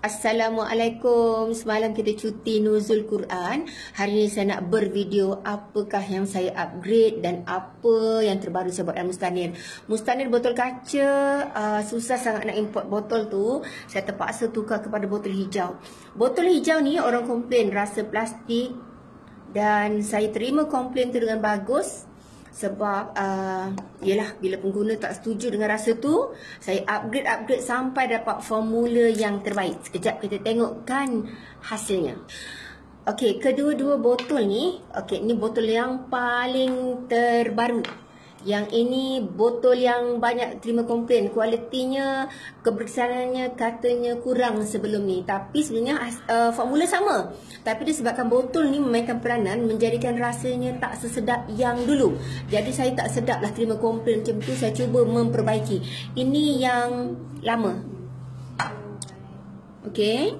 Assalamualaikum. Semalam kita cuti nuzul Quran. Hari ini saya nak bervideo apakah yang saya upgrade dan apa yang terbaru saya buat dalam Mustanir. Mustanir botol kaca, uh, susah sangat nak import botol tu. Saya terpaksa tukar kepada botol hijau. Botol hijau ni orang komplain rasa plastik dan saya terima komplain tu dengan bagus sebab uh, yelah bila pengguna tak setuju dengan rasa tu saya upgrade upgrade sampai dapat formula yang terbaik. Sekejap kita tengokkan hasilnya. Okey kedua-dua botol ni okey ini botol yang paling terbaru yang ini botol yang banyak terima komplain. Kualitinya keberkesanannya katanya kurang sebelum ni. Tapi sebenarnya uh, formula sama. Tapi disebabkan botol ni memainkan peranan menjadikan rasanya tak sesedap yang dulu. Jadi saya tak sedap lah terima komplain macam tu saya cuba memperbaiki. Ini yang lama. Okey.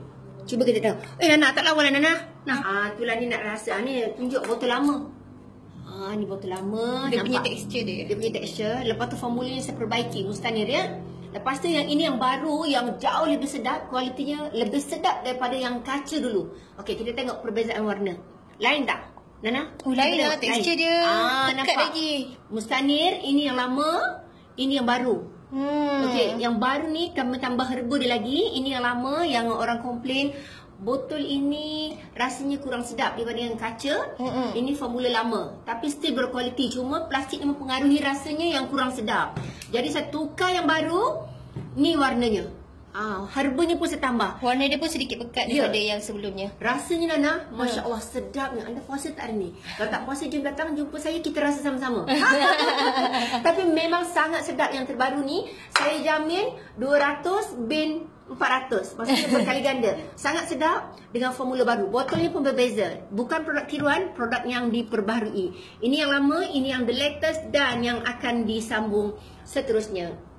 Cuba kita tengok. Eh Nana tak lawan lah Nana. Nah ah itulah ni nak rasa. Ah, ni tunjuk botol lama Ha, ni botol lama. Dia nampak? punya tekstur dia. Dia punya tekstur. Lepas tu formula ni saya perbaiki mustanir ya. Lepas tu yang ini yang baru yang jauh lebih sedap, kualitinya lebih sedap daripada yang kaca dulu. Okey, kita tengok perbezaan warna. Lain tak? Nana? Oh, lain lah tekstur dia. Ah, nampak lagi. Mustanir ini yang lama, ini yang baru. Hmm. Okey, yang baru ni kami tambah herba dia lagi. Ini yang lama yang orang komplain botol ini rasanya kurang sedap daripada yang kaca. Mm-hmm. Ini formula lama. Tapi still berkualiti. Cuma plastik ni mempengaruhi rasanya yang kurang sedap. Jadi saya tukar yang baru. Ni warnanya. Ah, harbanya pun saya tambah. Warna dia pun sedikit pekat yeah. daripada yang sebelumnya. Rasanya Nana, Masya Allah sedapnya. Anda puasa tak hari ni? Kalau tak puasa, jom datang jumpa saya. Kita rasa sama-sama. Tapi memang sangat sedap yang terbaru ni. Saya jamin 200 bin 400 Maksudnya berkali ganda Sangat sedap Dengan formula baru Botolnya pun berbeza Bukan produk tiruan Produk yang diperbaharui Ini yang lama Ini yang the latest Dan yang akan disambung Seterusnya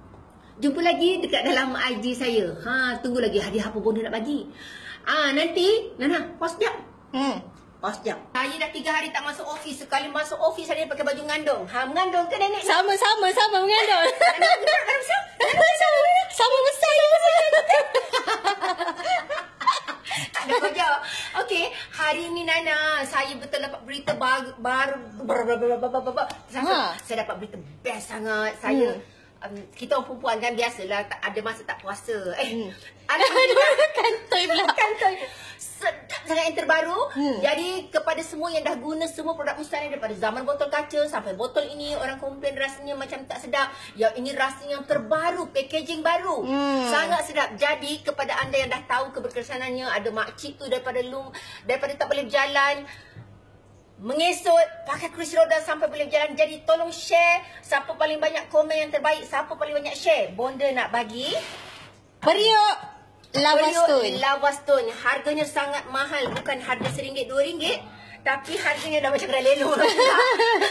Jumpa lagi dekat dalam IG saya. Ha, Tunggu lagi hadiah apa dia nak bagi. Ah Nanti Nana Pause sekejap Hmm Pause sekejap Saya dah tiga hari tak masuk office Sekali masuk office Saya pakai baju mengandung. Ha mengandung ke nenek? Sama-sama Sama mengandung. Sama-sama Sama besar Okey, hari ni Nana, saya betul dapat berita baru baru saya dapat berita best sangat. Saya hmm. Um, kita orang perempuan kan biasalah tak ada masa tak puasa. Eh, hmm. ada kantoi pula. Kantoi sedap sangat yang terbaru. Hmm. Jadi kepada semua yang dah guna semua produk Mustani daripada zaman botol kaca sampai botol ini orang komplain rasanya macam tak sedap. Yang ini rasanya yang terbaru, packaging baru. Hmm. Sangat sedap. Jadi kepada anda yang dah tahu keberkesanannya ada makcik tu daripada lum daripada tak boleh berjalan mengesot pakai kursi roda sampai boleh berjalan jadi tolong share siapa paling banyak komen yang terbaik siapa paling banyak share bonda nak bagi periuk. Lava stone. Harganya sangat mahal. Bukan harga seringgit, dua ringgit. Tapi harganya dah macam kena lelu.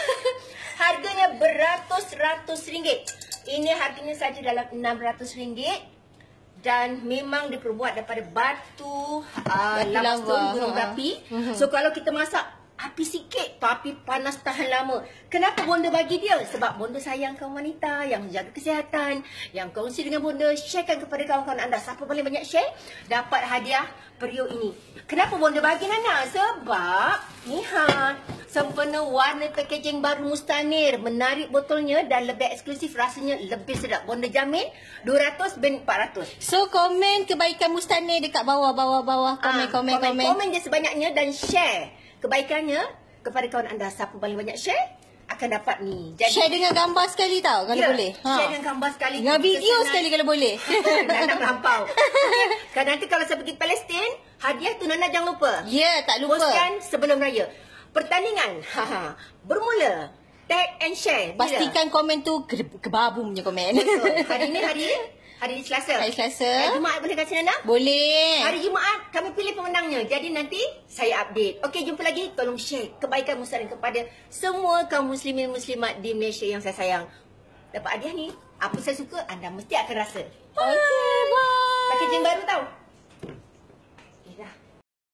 harganya beratus-ratus ringgit. Ini harganya saja dalam enam ratus ringgit. Dan memang diperbuat daripada batu, uh, lava stone, gunung berapi. Mhm. So kalau kita masak api sikit tapi panas tahan lama. Kenapa bonda bagi dia? Sebab bonda sayang kaum wanita yang menjaga kesihatan, yang kongsi dengan bonda, sharekan kepada kawan-kawan anda. Siapa paling banyak share, dapat hadiah periuk ini. Kenapa bonda bagi Nana? Sebab, ni ha, sempena warna packaging baru Mustanir, menarik botolnya dan lebih eksklusif, rasanya lebih sedap. Bonda jamin 200 bin 400. So, komen kebaikan Mustanir dekat bawah-bawah-bawah. Komen-komen. Ah, komen, komen je sebanyaknya dan share kebaikannya kepada kawan anda siapa paling banyak share akan dapat ni. Jadi, share dengan gambar sekali tau kalau ya, boleh. Ha. Share dengan gambar sekali. Dengan video sekali kalau boleh. Nana melampau. Okay. Nanti kalau saya pergi Palestin, hadiah tu Nana jangan lupa. Ya, yeah, tak lupa. Postkan sebelum raya. Pertandingan. Bermula. Tag and share. Bila? Pastikan komen tu kebabu punya komen. Betul. Hari ni hari Hari Selasa. Hari Selasa. Hari Jumaat boleh kasih Nana? Boleh. Hari Jumaat kami pilih pemenangnya. Jadi nanti saya update. Okey, jumpa lagi. Tolong share kebaikan Muslim kepada semua kaum muslimin muslimat di Malaysia yang saya sayang. Dapat hadiah ni. Apa saya suka, anda mesti akan rasa. Okay, bye. Pakai jen baru tau.